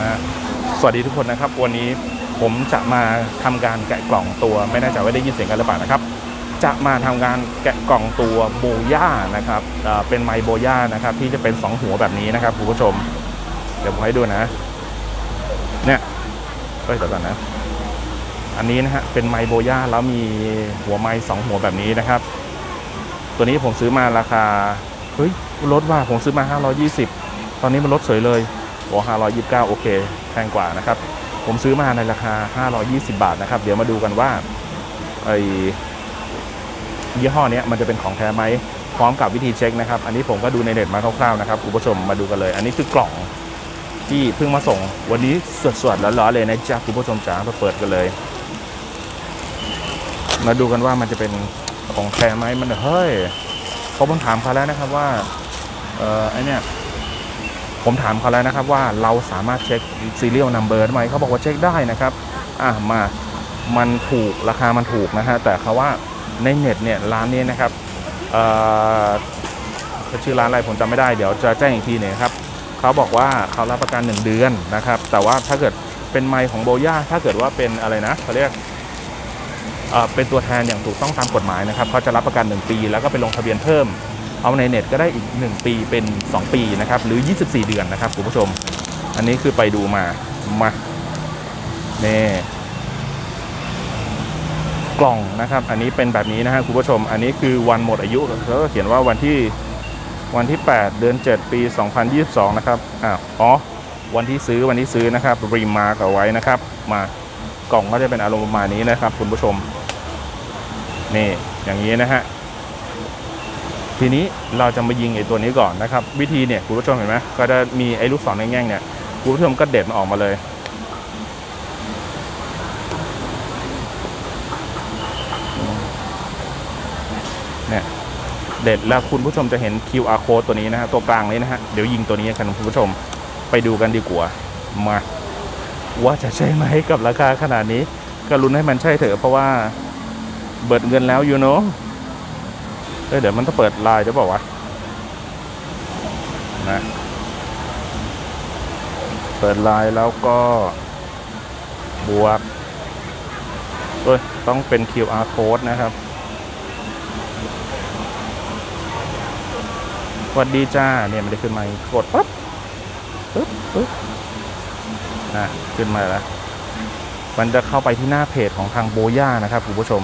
นะสวัสดีทุกคนนะครับ วันนี้ผมจะมาทำการแกะกล่องตัว ไม่แน่ใจว่าได้ยินเสียงกันหรือเปล่านะครับ จะมาทำการแกะกล่องตัวโบย่านะครับเป็นไมโบย่านะครับ ที่จะเป็น 2 หัวแบบนี้นะครับคุณผู้ชม เดี๋ยวผมให้ดูนะ เนี่ยเฮ้ยเดี๋ยวก่อนนะอันนี้นะฮะเป็นไมโบย่าแล้วมีหัวไม้สองหัวแบบนี้นะครับ ตัวนี้ผมซื้อมาราคาเฮ้ยลดว่าผมซื้อมา 520 ตอนนี้มันลดเฉยเลย โอ้529 โอเค แพงกว่านะครับ ผมซื้อมาในราคา 520 บาทนะครับ เดี๋ยวมาดูกันว่าไอ้ยี่ห้อนี้มันจะเป็นของแท้ไหมพร้อมกับวิธีเช็คนะครับ อันนี้ผมก็ดูในเน็ตมาคร่าวๆนะครับคุณผู้ชมมาดูกันเลย อันนี้คือกล่องที่เพิ่งมาส่ง วันนี้สดๆร้อนๆเลยนะจ๊ะคุณผู้ชมจ๋ามาเปิดกันเลย มาดูกันว่ามันจะเป็นของแท้ไหมมันเฮ้ยเขาผมถามเขาแล้วนะครับว่า เออไอเนี่ย ผมถามเขาแล้วนะครับว่าเราสามารถเช็คซีเรียลนัมเบอร์ได้ไหมเขาบอกว่าเช็คได้นะครับอะมามันถูกราคามันถูกนะฮะแต่เขาว่าในเน็ตเนี่ยร้านนี้นะครับเอ่อชื่อร้านอะไรผมจำไม่ได้เดี๋ยวจะแจ้งอีกทีหนึงครับเขาบอกว่าเขารับประกัน 1 เดือนนะครับแต่ว่าถ้าเกิดเป็นไมค์ของโบย่าถ้าเกิดว่าเป็นอะไรนะเขาเรียกเอ่อเป็นตัวแทนอย่างถูกต้องตามกฎหมายนะครับเขาจะรับประกัน 1 ปี แล้วก็ไปลงทะเบียนเพิ่ม เอาในเน็ตก็ได้อีก 1 ปีเป็น 2 ปีนะครับ หรือ 24 เดือนนะครับคุณผู้ชม อันนี้คือไปดูมา มาเน่กล่องนะครับ อันนี้เป็นแบบนี้นะฮะคุณผู้ชม อันนี้คือวันหมดอายุแล้วก็เขียนว่าวันที่วันที่ 8 เดือน 7 ปี 2022 นะครับอ่าวอ๋อ วันที่ซื้อวันที่ซื้อนะครับรีมาร์กเอาไว้นะครับ มากล่องก็จะเป็นอารมณ์ประมาณนี้นะครับ คุณผู้ชม นี่อย่างนี้นะฮะ ทีนี้เราจะมายิงไอ้ตัวนี้ก่อนนะครับ วิธีเนี่ยคุณผู้ชมเห็นไหมก็จะมีไอ้ลูกศรแง่งๆเนี่ยคุณผู้ชมก็เด็ดมันออกมาเลย เนี่ยเด็ดแล้วคุณผู้ชมจะเห็น QR code ตัวนี้นะฮะตัวกลางนี้นะฮะเดี๋ยวยิงตัวนี้กันคุณผู้ชมไปดูกันดีกว่ามา ว่าจะใช่ไหมกับราคาขนาดนี้ ก็ลุ้นให้มันใช่เถอะเพราะว่าเบิดเงินแล้วอยู่เนาะ เอ้ยเดี๋ยวมันต้องเปิดไลน์จะบอกว่านะเปิดไลน์แล้วก็บวกเอ้ยต้องเป็น QR code นะครับสวัสดีจ้าเนี่ยมันได้ขึ้นมา กดปั๊บปึ๊บปึ๊บนะขึ้นมาแล้ว มันจะเข้าไปที่หน้าเพจของทางโบย่านะครับคุณผู้ชม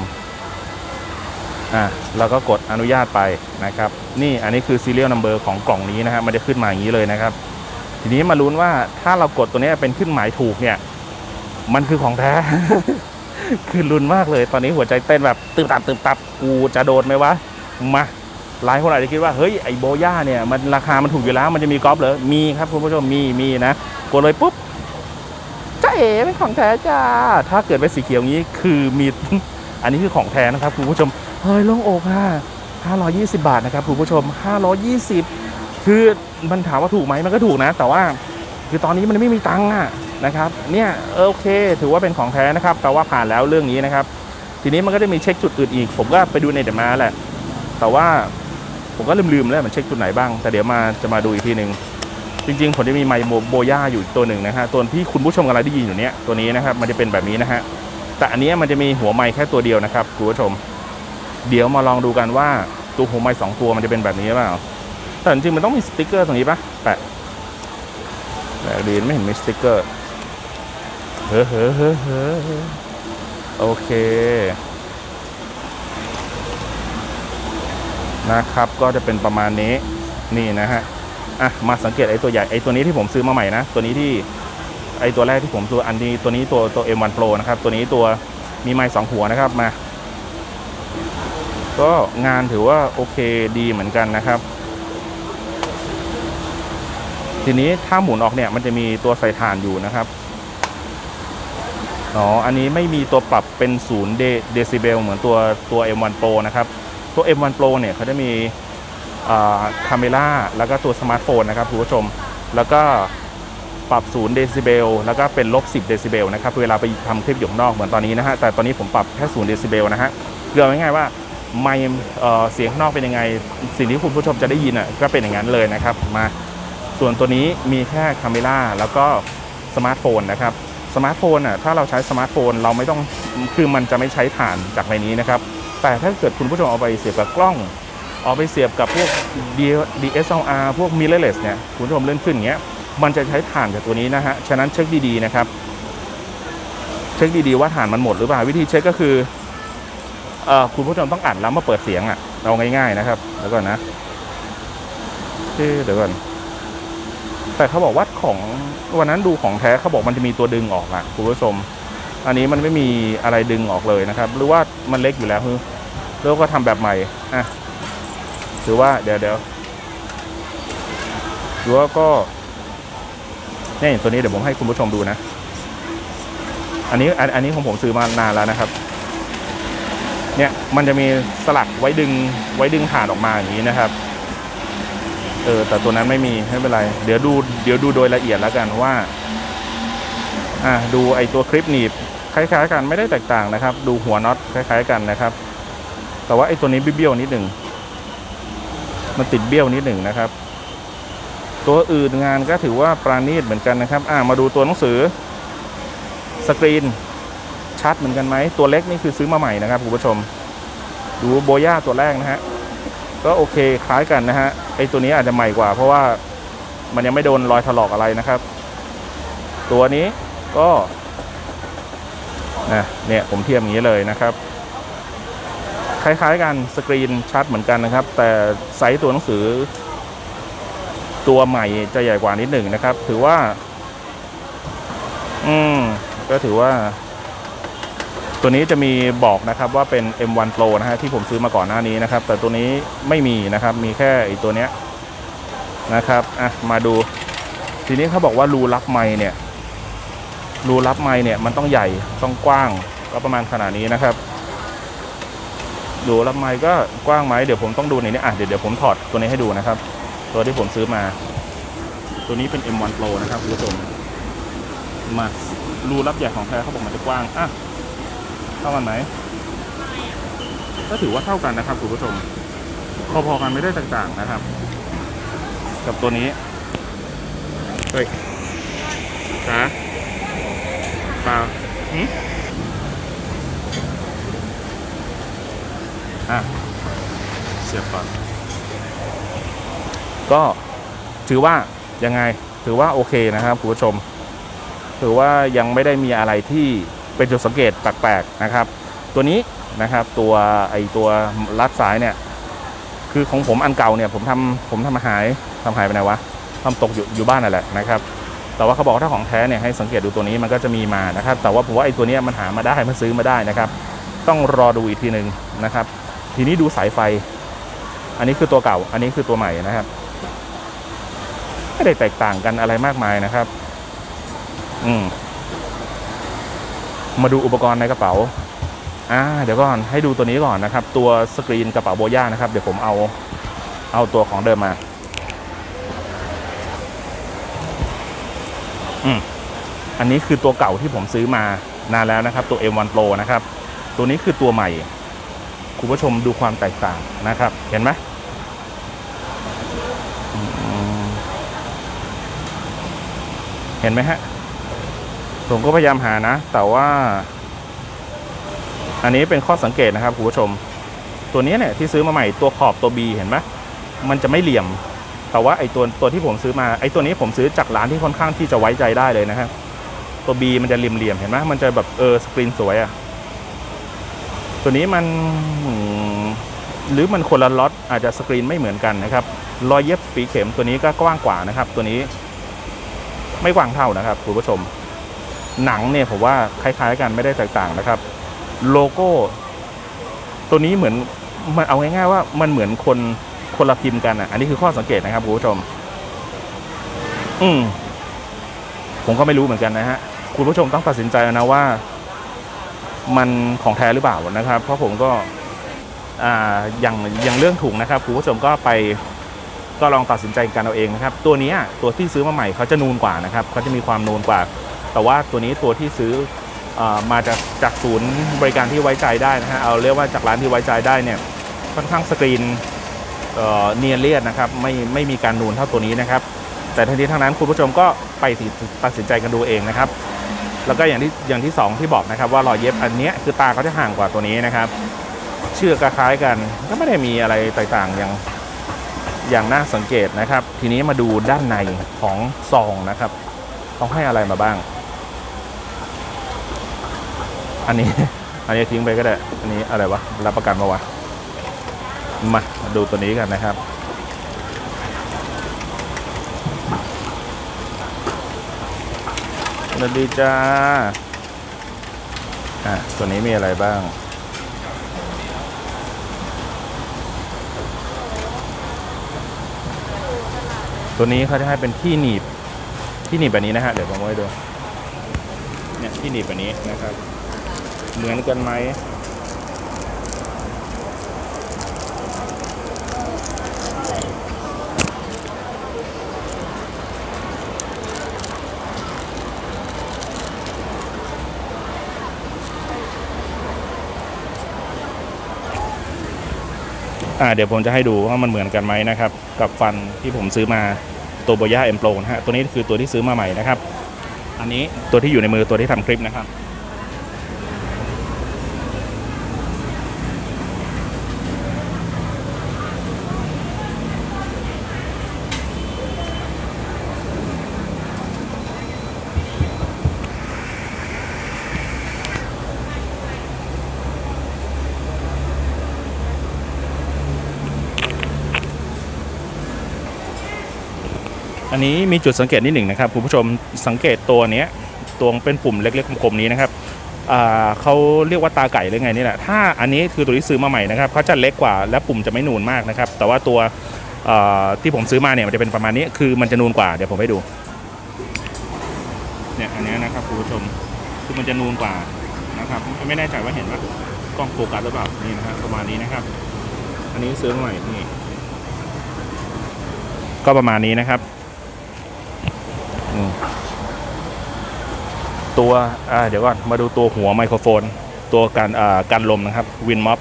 อะเราก็กดอนุญาตไปนะครับ นี่อันนี้คือ serial number ของกล่องนี้นะฮะมันจะขึ้นมาอย่างนี้เลยนะครับ ทีนี้มาลุ้นว่าถ้าเรากดตัวนี้เป็นขึ้นหมายถูกเนี่ย มันคือของแท้ คือลุ้นมากเลย ตอนนี้หัวใจเต้นแบบตึมตับตึมตับกูจะโดนไหมวะมาหลายคนอาจจะคิดว่าเฮ้ยไอโบย่าเนี่ยมันราคามันถูกอยู่แล้ว มันจะมีกอล์ฟเหรอมีครับคุณผู้ชมมีมีนะกดเลยปุ๊บจ้าเอ๋เป็นของแท้จ้า ถ้าเกิดเป็นสีเขียวงนี้คือมี อันนี้คือของแท้นะครับคุณผู้ชม เฮ้ยโล่งอกค่ะ520 บาทนะครับคุณผู้ชม 520 คือมันถามว่าถูกไหมมันก็ถูกนะ แต่ว่าคือตอนนี้มันไม่มีตังค์อะนะครับ เนี่ยเออโอเค ถือว่าเป็นของแท้นะครับแปลว่าผ่านแล้วเรื่องนี้นะครับ ทีนี้มันก็จะมีเช็คจุดอื่นอีก ผมก็ไปดูในเดมาแหละ แต่ว่าผมก็ลืมๆแล้วมันเช็คจุดไหนบ้าง แต่เดี๋ยวมาจะมาดูอีกทีหนึ่งจริงๆผมจะมีไมค์โบย่าอยู่ตัวหนึ่งนะฮะตัวที่คุณผู้ชมกำลังได้ยินอยู่เนี้ยตัวนี้นะครับมันจะเป็นแบบนี้นะฮะแต่อันนี้มันจะมีหัวไมค์แค่ตัวเดียวนะครับคุณผู้ชม เดี๋ยวมาลองดูกันว่าตัวหัวไมค์สองตัวมันจะเป็นแบบนี้หรือเปล่าแต่จริงๆมันต้องมีสติ๊กเกอร์ตรงนี้ปะแปะแปะดีไม่เห็นมีสติ๊กเกอร์เฮ้อเฮ้อเฮ้อเฮ้อโอเค นะครับก็จะเป็นประมาณนี้นี่นะฮะอะมาสังเกตไอ้ตัวใหญ่ไอ้ตัวนี้ที่ผมซื้อมาใหม่นะ ตัวนี้ที่ไอ้ตัวแรกที่ผมซื้ออันนี้ตัวนี้ตัวตัว M1 Pro นะครับ ตัวนี้ตัวมีไม้สองหัวนะครับมา ก็งานถือว่าโอเคดีเหมือนกันนะครับ ทีนี้ถ้าหมุนออกเนี่ยมันจะมีตัวใส่ถ่านอยู่นะครับอ๋ออันนี้ไม่มีตัวปรับเป็นศูนย์เดซิเบลเหมือนตัวตัว M1 Pro นะครับ ตัว M1 Pro เนี่ยเขาจะมีคาเมล่าแล้วก็ตัวสมาร์ทโฟนนะครับคุณผู้ชม แล้วก็ปรับ0เดซิเบลแล้วก็เป็นลบ10เดซิเบลนะครับ เวลาไปทำคลิปอยู่ข้างนอกเหมือนตอนนี้นะฮะ แต่ตอนนี้ผมปรับแค่0เดซิเบลนะฮะเรื่องง่ายๆว่า ไม่เสียงข้างนอกเป็นยังไง สิ่งที่คุณผู้ชมจะได้ยินอะก็เป็นอย่างนั้นเลยนะครับมาส่วนตัวนี้มีแค่คาเมล่าแล้วก็สมาร์ทโฟนนะครับสมาร์ทโฟนอะถ้าเราใช้สมาร์ทโฟนเราไม่ต้องคือมันจะไม่ใช้ฐานจากในนี้นะครับ แต่ถ้าเกิดคุณผู้ชมเอาไปเสียบกับกล้อง เอาไปเสียบกับพวก DSLR พวก mirrorless เนี่ยคุณผู้ชมเลื่อนขึ้นอย่างเงี้ยมันจะใช้ฐานจากตัวนี้นะฮะฉะนั้นเช็คดีๆนะครับ เช็คดีๆว่าฐานมันหมดหรือเปล่าวิธีเช็คก็คือ คุณผู้ชมต้องอัดแล้วมาเปิดเสียงอะเอาง่ายๆนะครับแล้วก่อนนะเดี๋ยวก่อน แต่เขาบอกว่าของวันนั้นดูของแท้เขาบอกมันจะมีตัวดึงออกอะคุณผู้ชม อันนี้มันไม่มีอะไรดึงออกเลยนะครับ หรือว่ามันเล็กอยู่แล้วคือแล้วก็ทำแบบใหม่อะถือว่าเดี๋ยวเดี๋ยวหรือว่าก็นี่ตัวนี้เดี๋ยวผมให้คุณผู้ชมดูนะ อันนี้อันอันนี้ของผมซื้อมานานแล้วนะครับ เนี่ยมันจะมีสลักไว้ดึงไว้ดึงถ่านออกมาอย่างนี้นะครับ เออแต่ตัวนั้นไม่มีไม่เป็นไร เดี๋ยวดูเดี๋ยวดูโดยละเอียดแล้วกันว่า อ่าดูไอตัวคลิปหนีบคล้ายๆ กันไม่ได้แตกต่างนะครับ ดูหัวน็อตคล้าย ๆ กันนะครับ แต่ว่าไอตัวนี้เบี้ยวนิดหนึ่งมันติดเบี้ยวนิดหนึ่งนะครับ ตัวอื่นงานก็ถือว่าปราณีตเหมือนกันนะครับ อ่ามาดูตัวหนังสือสกรีน ชัดเหมือนกันไหมตัวเล็กนี่คือซื้อมาใหม่นะครับคุณผู้ชม ดูโบย่าตัวแรกนะฮะก็โอเคคล้ายกันนะฮะไอตัวนี้อาจจะใหม่กว่า เพราะว่ามันยังไม่โดนรอยถลอกอะไรนะครับ ตัวนี้ก็นะเนี่ยผมเทียบอย่างนี้เลยนะครับ คล้ายๆกันสกรีนชัดเหมือนกันนะครับ แต่ไซส์ตัวหนังสือ ตัวใหม่จะใหญ่กว่านิดหนึ่งนะครับ ถือว่า อืม ก็ถือว่า ตัวนี้จะมีบอกนะครับว่าเป็น M1 Pro นะฮะที่ผมซื้อมาก่อนหน้านี้นะครับ แต่ตัวนี้ไม่มีนะครับมีแค่อีตัวเนี้ยนะครับอะมาดู ทีนี้เขาบอกว่ารูรับไม้เนี่ยรูรับไม้เนี่ยมันต้องใหญ่ต้องกว้างก็ประมาณขนาดนี้นะครับรูรับไม้ก็กว้างไหมเดี๋ยวผมต้องดูในนี้อะเดี๋ยวเดี๋ยวผมถอดตัวนี้ให้ดูนะครับ ตัวที่ผมซื้อมา ตัวนี้เป็น M1 Pro นะครับคุณผู้ชมมารูรับใหญ่ของแท้เขาบอกมันจะกว้างอะ เท่ากันไหมก็ถือว่าเท่ากันนะครับคุณผู้ชม พอๆกันไม่ได้ต่างๆนะครับ กับตัวนี้ เฮ้ยจ้าเปล่าอะ เสียบก่อน ก็ถือว่ายังไง ถือว่าโอเคนะครับคุณผู้ชม ถือว่ายังไม่ได้มีอะไรที่ เป็นจุดสังเกตแปลกๆนะครับ ตัวนี้นะครับตัวไอตัวลัดสายเนี่ยคือของผมอันเก่าเนี่ยผมทำผมทำหายทำหายไปไหนวะทำตกอยู่อยู่บ้านนั่นแหละนะครับ แต่ว่าเขาบอกถ้าของแท้เนี่ยให้สังเกตดูตัวนี้มันก็จะมีมานะครับ แต่ว่าผมว่าไอตัวนี้มันหามาได้มันซื้อมาได้นะครับ ต้องรอดูอีกทีหนึ่งนะครับ ทีนี้ดูสายไฟ อันนี้คือตัวเก่า อันนี้คือตัวใหม่นะครับไม่ได้แตกต่างกันอะไรมากมายนะครับ อืม มาดูอุปกรณ์ในกระเป๋าอ่าเดี๋ยวก่อนให้ดูตัวนี้ก่อนนะครับ ตัวสกรีนกระเป๋าโบย่านะครับ เดี๋ยวผมเอาเอาตัวของเดิมมาอืมอันนี้คือตัวเก่าที่ผมซื้อมานานแล้วนะครับ ตัว M1 Pro นะครับ ตัวนี้คือตัวใหม่ คุณผู้ชมดูความแตกต่างนะครับ เห็นไหมเห็นไหมฮะ ผมก็พยายามหานะ แต่ว่า อันนี้เป็นข้อสังเกตนะครับคุณผู้ชม ตัวนี้เนี่ยที่ซื้อมาใหม่ตัวขอบตัว B เห็นไหมมันจะไม่เหลี่ยม แต่ว่าไอ้ตัวตัวที่ผมซื้อมาไอ้ตัวนี้ผมซื้อจากร้านที่ค่อนข้างที่จะไว้ใจได้เลยนะครับตัว B มันจะเหลี่ยมๆเห็นไหมมันจะแบบเออสกรีนสวยอะตัวนี้มันหรือมันคนละล็อตอาจจะสกรีนไม่เหมือนกันนะครับรอยเย็บฝีเข็มตัวนี้ก็กว้างกว่านะครับ ตัวนี้ไม่กว้างเท่านะครับคุณผู้ชม หนังเนี่ยผมว่าคล้ายๆกันไม่ได้แตกต่างนะครับ โลโก้ ตัวนี้เหมือนมันเอาง่ายๆว่ามันเหมือนคนคนละพิมพ์กันอะ อันนี้คือข้อสังเกตนะครับคุณผู้ชม อืมผมก็ไม่รู้เหมือนกันนะฮะ คุณผู้ชมต้องตัดสินใจนะว่า มันของแท้หรือเปล่านะครับ เพราะผมก็ อ่าอย่างอย่างเรื่องถุงนะครับคุณผู้ชมก็ไปก็ลองตัดสินใจกันเอาเองนะครับ ตัวนี้ตัวที่ซื้อมาใหม่เขาจะนูนกว่านะครับเขาจะมีความนูนกว่า แต่ว่าตัวนี้ตัวที่ซื้ออมาจากจากศูนย์บริการที่ไว้ใจได้นะฮะเอาเรียกว่าจากร้านที่ไว้ใจได้เนี่ยค่อนข้างสกรีนเเนียนเรียดนะครับไม่ไม่มีการนูนเท่าตัวนี้นะครับ แต่ทั้งนี้ทั้งนั้นคุณผู้ชมก็ไปตัดสินใจกันดูเองนะครับ แล้วก็อย่างที่อย่างที่สองที่บอกนะครับ ว่ารอยเย็บอันนี้คือตาเขาจะห่างกว่าตัวนี้นะครับ เชือกคล้ายกันก็ไม่ได้มีอะไรต่างๆอย่างอย่างน่าสังเกตนะครับ ทีนี้มาดูด้านในของซองนะครับเขาให้อะไรมาบ้าง อันนี้ อันนี้ทิ้งไปก็ได้ อันนี้อะไรวะ รับประกันมาวะ มาดูตัวนี้กันนะครับ สวัสดีจ้า อะ ตัวนี้มีอะไรบ้างตัวนี้เขาจะให้เป็นที่หนีบที่หนีบแบบนี้นะฮะ เดี๋ยวผมเอาไว้ดู เนี่ยที่หนีบแบบนี้นะครับ เหมือนกันไหมอ่าเดี๋ยวผมจะให้ดูว่ามันเหมือนกันไหมนะครับ กับฟันที่ผมซื้อมาตัวโบย่าเอ็มโปรนะฮะตัวนี้คือตัวที่ซื้อมาใหม่นะครับ อันนี้ตัวที่อยู่ในมือตัวที่ทำคลิปนะครับ อันนี้มีจุดสังเกตนิดหนึ่งนะครับคุณผู้ชมสังเกตตัวนี้ตัวเป็นปุ่มเล็กๆคมๆนี้นะครับเขาเรียกว่าตาไก่หรือไงนี่แหละถ้าอันนี้คือตัวที่ซื้อมาใหม่นะครับเขาจะเล็กกว่าและปุ่มจะไม่นูนมากนะครับ แต่ว่าตัวที่ผมซื้อมาเนี่ยมันจะเป็นประมาณนี้คือมันจะนูนกว่าเดี๋ยวผมให้ดูเนี่ยอันนี้นะครับคุณผู้ชมคือมันจะนูนกว่านะครับ ไม่แน่ใจว่าเห็นว่ากล้องโฟกัสหรือเปล่านี่นะครับประมาณนี้นะครับ อันนี้ซื้อมาใหม่นี่ก็ประมาณนี้นะครับ ตัวเดี๋ยวก่อนมาดูตัวหัวไมโครโฟน ตัวการการลมนะครับวินม็อบ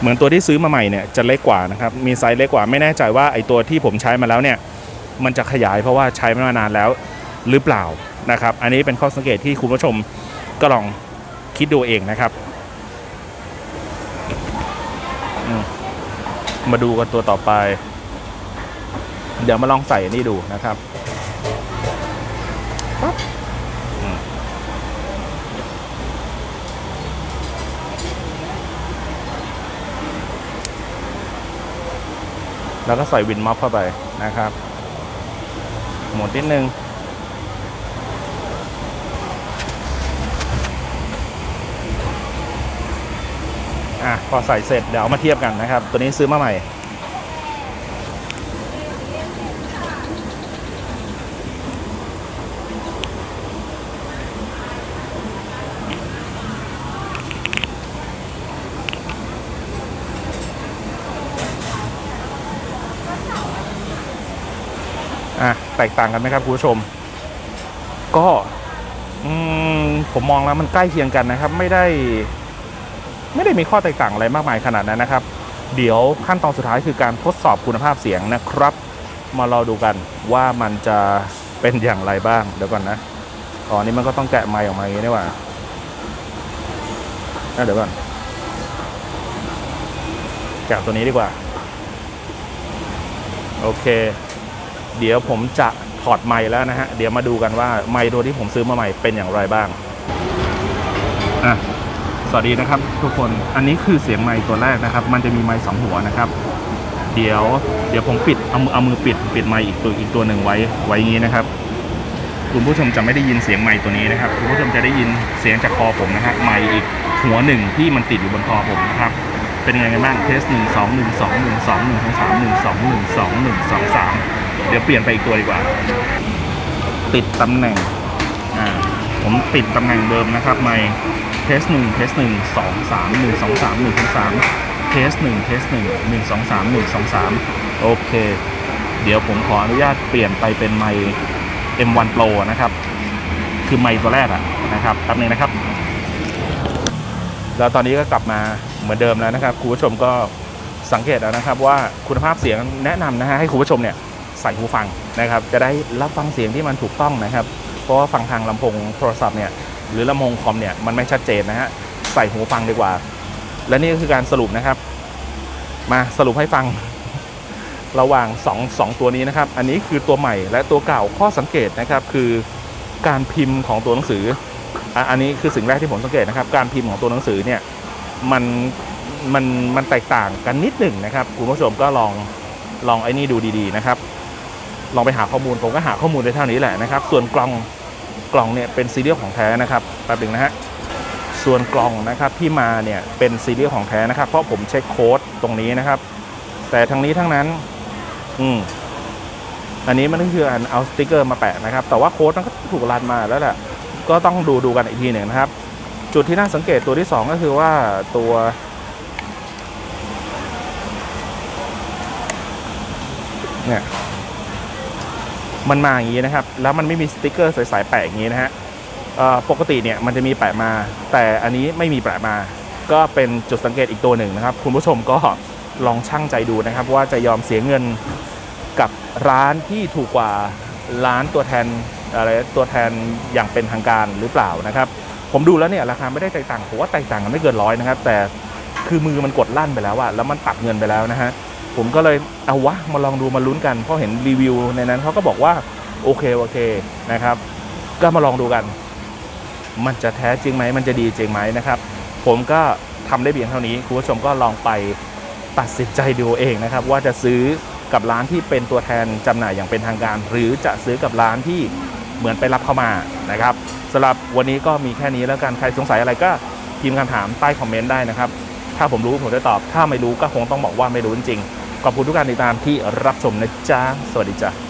เหมือนตัวที่ซื้อมาใหม่เนี่ยจะเล็กกว่านะครับ มีไซส์เล็กกว่าไม่แน่ใจว่าไอตัวที่ผมใช้มาแล้วเนี่ย มันจะขยายเพราะว่าใช้มานานแล้วหรือเปล่านะครับ อันนี้เป็นข้อสังเกตที่คุณผู้ชมก็ลองคิดดูเองนะครับมมาดูกันตัวต่อไป เดี๋ยวมาลองใส่นี่ดูนะครับปั๊บแล้วก็ใส่วินม็อบเข้าไปนะครับ หมดนิดนึง อะ พอใส่เสร็จเดี๋ยวเอามาเทียบกันนะครับ ตัวนี้ซื้อมาใหม่ แตกต่างกันไหมครับคุณผู้ชม ก็มผมมองแล้วมันใกล้เคียงกันนะครับ ไม่ได้ ไม่ได้มีข้อแตกต่างอะไรมากมายขนาดนั้นนะครับ เดี๋ยวขั้นตอนสุดท้ายคือการทดสอบคุณภาพเสียงนะครับ มารอดูกันว่ามันจะเป็นอย่างไรบ้างเดี๋ยวก่อนนะอ๋อนี่มันก็ต้องแกะไมค์ออกมาอย่างนี้นี่หว่าเดี๋ยวก่อนแกะตัวนี้ดีกว่า โอเค เดี๋ยวผมจะถอดไมค์แล้วนะฮะ เดี๋ยวมาดูกันว่าไมค์ตัวที่ผมซื้อมาใหม่เป็นอย่างไรบ้างอะสวัสดีนะครับทุกคน อันนี้คือเสียงไมค์ตัวแรกนะครับ มันจะมีไมค์สองหัวนะครับ เดี๋ยวเดี๋ยวผมปิดเอามือเอามือปิดปิดไมค์อีกตัวอีกตัวหนึ่งไว้ไว้อย่างนี้นะครับ คุณผู้ชมจะไม่ได้ยินเสียงไมค์ตัวนี้นะครับ คุณผู้ชมจะได้ยินเสียงจากคอผมนะฮะไมค์อีกหัวหนึ่งที่มันติดอยู่บนคอผมนะครับเป็นยังไงกันบ้างเทสหนึ่งสองหนึ่งสองหนึ่งสองหนึ่งสองสามหนึ่งสองหนึ่งสองหนึ่งสองสาม เดี๋ยวเปลี่ยนไปอีกตัวดีกว่า ติดตำแหน่งอ่าผมติดตำแหน่งเดิมนะครับไมค์เทสหนึ่งเทสหนึ่งสองสามหนึ่งสองสามหนึ่งสองสามเทสหนึ่งเทสหนึ่งหนึ่งสองสามหนึ่งสองสามโอเค เดี๋ยวผมขออนุญาตเปลี่ยนไปเป็นไมค์ M1 Pro นะครับ คือไมค์ตัวแรกอะนะครับแป๊บนึงนะครับ แล้วตอนนี้ก็กลับมาเหมือนเดิมแล้วนะครับคุณผู้ชมก็สังเกตเอานะครับว่าคุณภาพเสียงแนะนำนะฮะให้คุณผู้ชมเนี่ย ใส่หูฟังนะครับ จะได้รับฟังเสียงที่มันถูกต้องนะครับ เพราะว่าฟังทางลำโพงโทรศัพท์เนี่ยหรือลำโพงคอมเนี่ยมันไม่ชัดเจนนะฮะใส่หูฟังดีกว่า และนี่ก็คือการสรุปนะครับ มาสรุปให้ฟังระหว่าง 2 2 ตัวนี้นะครับ อันนี้คือตัวใหม่และตัวเก่าข้อสังเกตนะครับคือการพิมพ์ของตัวหนังสือ อันนี้คือสิ่งแรกที่ผมสังเกตนะครับ การพิมพ์ของตัวหนังสือเนี่ยมันมันมันแตกต่างกันนิดหนึ่งนะครับ คุณผู้ชมก็ลองลองไอ้นี่ดูดีๆนะครับ ลองไปหาข้อมูลผมก็หาข้อมูลได้เท่านี้แหละนะครับ ส่วนกล่องกล่องเนี่ยเป็นซีเรียลของแท้นะครับแป๊บหนึงนะฮะส่วนกล่องนะครับที่มาเนี่ยเป็นซีเรียลของแท้นะครับ เพราะผมเช็คโค้ดตรงนี้นะครับ แต่ทั้งนี้ทั้งนั้น อืมอันนี้มันก็คืออันเอาสติกเกอร์มาแปะนะครับ แต่ว่าโค้ดมันก็ถูกรันมาแล้วแหละก็ต้องดูดูกันอีกทีหนึ่งนะครับ จุดที่น่าสังเกตตัวที่สองก็คือว่าตัวเนี่ย มันมาอย่างนี้นะครับ แล้วมันไม่มีสติกเกอร์ใสๆแปะอย่างนี้นะฮะปกติเนี่ยมันจะมีแปะมา แต่อันนี้ไม่มีแปะมา ก็เป็นจุดสังเกตอีกตัวหนึ่งนะครับ คุณผู้ชมก็ลองชั่งใจดูนะครับ ว่าจะยอมเสียเงินกับร้านที่ถูกกว่าร้านตัวแทนอะไรตัวแทนอย่างเป็นทางการหรือเปล่านะครับ ผมดูแล้วเนี่ยราคาไม่ได้แตกต่างผมว่าแตกต่างกันไม่เกินร้อยนะครับ แต่คือมือมันกดลั่นไปแล้วอะแล้วมันตัดเงินไปแล้วนะฮะ ผมก็เลยเอาวะมาลองดูมาลุ้นกัน เพราะเห็นรีวิวในนั้นเขาก็บอกว่าโอเคโอเคนะครับ ก็มาลองดูกัน มันจะแท้จริงไหมมันจะดีจริงไหมนะครับ ผมก็ทำได้เพียงเท่านี้คุณผู้ชมก็ลองไปตัดสินใจดูเองนะครับ ว่าจะซื้อกับร้านที่เป็นตัวแทนจำหน่ายอย่างเป็นทางการ หรือจะซื้อกับร้านที่เหมือนไปรับเข้ามานะครับสำหรับวันนี้ก็มีแค่นี้แล้วกันใครสงสัยอะไรก็พิมพ์คำถามใต้คอมเมนต์ได้นะครับ ถ้าผมรู้ผมจะตอบ ถ้าไม่รู้ก็คงต้องบอกว่าไม่รู้จริง ขอบคุณทุกการติดตามที่รับชมนะจ๊ะ สวัสดีจ้ะ